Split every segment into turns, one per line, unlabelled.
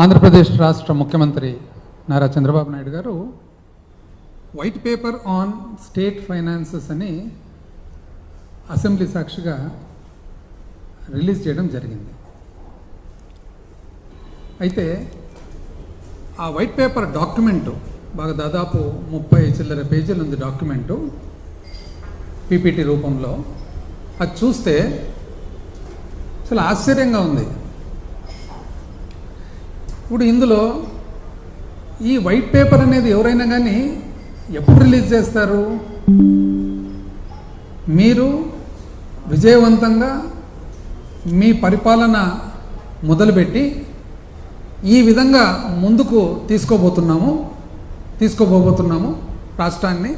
ఆంధ్రప్రదేశ్ రాష్ట్ర ముఖ్యమంత్రి Nara Chandrababu Naidu garu white paper on state finances అని అసెంబ్లీ సాక్షిగా రిలీజ్ చేయడం జరిగింది. అయితే ఆ వైట్ పేపర్ డాక్యుమెంటు బాగా దాదాపు ముప్పై చిల్లర పేజీలు ఉంది డాక్యుమెంటు పీపీటీ రూపంలో. అది చూస్తే చాలా ఆశ్చర్యంగా ఉంది. ఇప్పుడు ఇందులో ఈ వైట్ పేపర్ అనేది ఎవరైనా కానీ ఎప్పుడు రిలీజ్ చేస్తారు? మీరు విజయవంతంగా మీ పరిపాలన మొదలుపెట్టి ఈ విధంగా ముందుకు తీసుకోబోతున్నాము తీసుకోబోతున్నాము రాష్ట్రాన్ని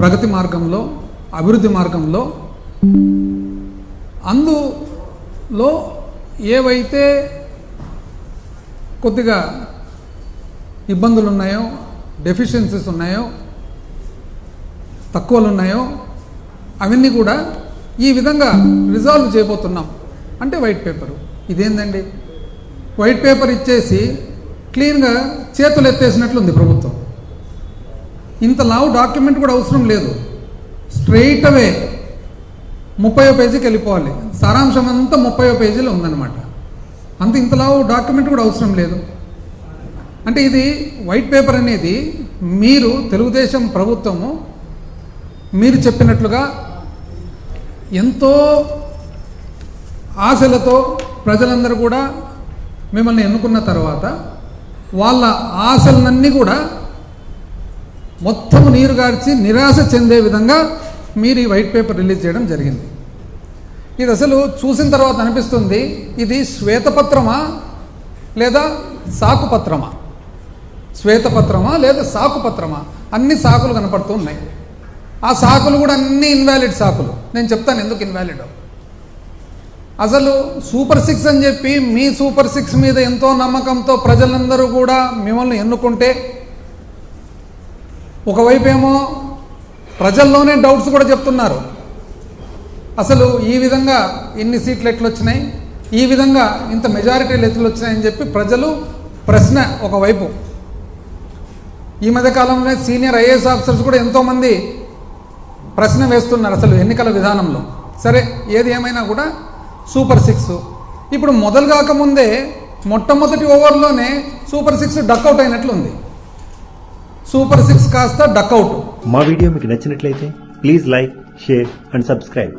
ప్రగతి మార్గంలో అభివృద్ధి మార్గంలో. అందులో ఏవైతే కొద్దిగా ఇబ్బందులు ఉన్నాయో డెఫిషియన్సీస్ ఉన్నాయో తక్కువలు ఉన్నాయో అవన్నీ కూడా ఈ విధంగా రిజాల్వ్ చేయబోతున్నాం. అంటే వైట్ పేపరు ఇదేందండి? వైట్ పేపర్ ఇచ్చేసి క్లీన్గా చేతులు ఎత్తేసినట్లుంది ప్రభుత్వం. ఇంత లావు డాక్యుమెంట్ కూడా అవసరం లేదు. స్ట్రెయిట్ అవే ముప్పయో పేజీకి వెళ్ళిపోవాలి. సారాంశం అంతా ముప్పయో పేజీలో ఉందన్నమాట. అంత ఇంతలా డాక్యుమెంట్ కూడా అవసరం లేదు. అంటే ఇది వైట్ పేపర్ అనేది మీరు తెలుగుదేశం ప్రభుత్వము మీరు చెప్పినట్లుగా ఎంతో ఆశలతో ప్రజలందరూ కూడా మిమ్మల్ని ఎన్నుకున్న తర్వాత వాళ్ళ ఆశలన్నీ కూడా మొత్తం నీరు గార్చి నిరాశ చెందే విధంగా మీరు ఈ వైట్ పేపర్ రిలీజ్ చేయడం జరిగింది. ఇది అసలు చూసిన తర్వాత అనిపిస్తుంది ఇది శ్వేతపత్రమా లేదా సాకుపత్రమా? శ్వేతపత్రమా లేదా సాకుపత్రమా? అన్ని సాకులు కనపడుతూ ఉన్నాయి. ఆ సాకులు కూడా అన్ని ఇన్వాలిడ్ సాకులు. నేను చెప్తాను ఎందుకు ఇన్వాలిడ్ అసలు సూపర్ సిక్స్ అని చెప్పి మీ సూపర్ సిక్స్ మీద ఎంతో నమ్మకంతో ప్రజలందరూ కూడా మిమ్మల్ని ఎన్నుకుంటే ఒకవైపు ఏమో ప్రజల్లోనే డౌట్స్ కూడా చెప్తున్నారు. అసలు ఈ విధంగా ఇన్ని సీట్లు ఎట్లు వచ్చినాయి ఈ విధంగా ఇంత మెజారిటీలు ఎట్లు వచ్చినాయని చెప్పి ప్రజలు ప్రశ్న ఒకవైపు. ఈ మధ్యకాలంలో సీనియర్ ఐఏఎస్ ఆఫీసర్స్ కూడా ఎంతోమంది ప్రశ్న వేస్తున్నారు అసలు ఎన్నికల విధానంలో. సరే ఏది ఏమైనా కూడా సూపర్ సిక్స్ ఇప్పుడు మొదలు కాకముందే మొట్టమొదటి ఓవర్లోనే సూపర్ సిక్స్ డక్అవుట్ అయినట్లు ఉంది సూపర్ సిక్స్ కాస్త డక్అవుట్
మా వీడియో మీకు నచ్చినట్లయితే please like share and subscribe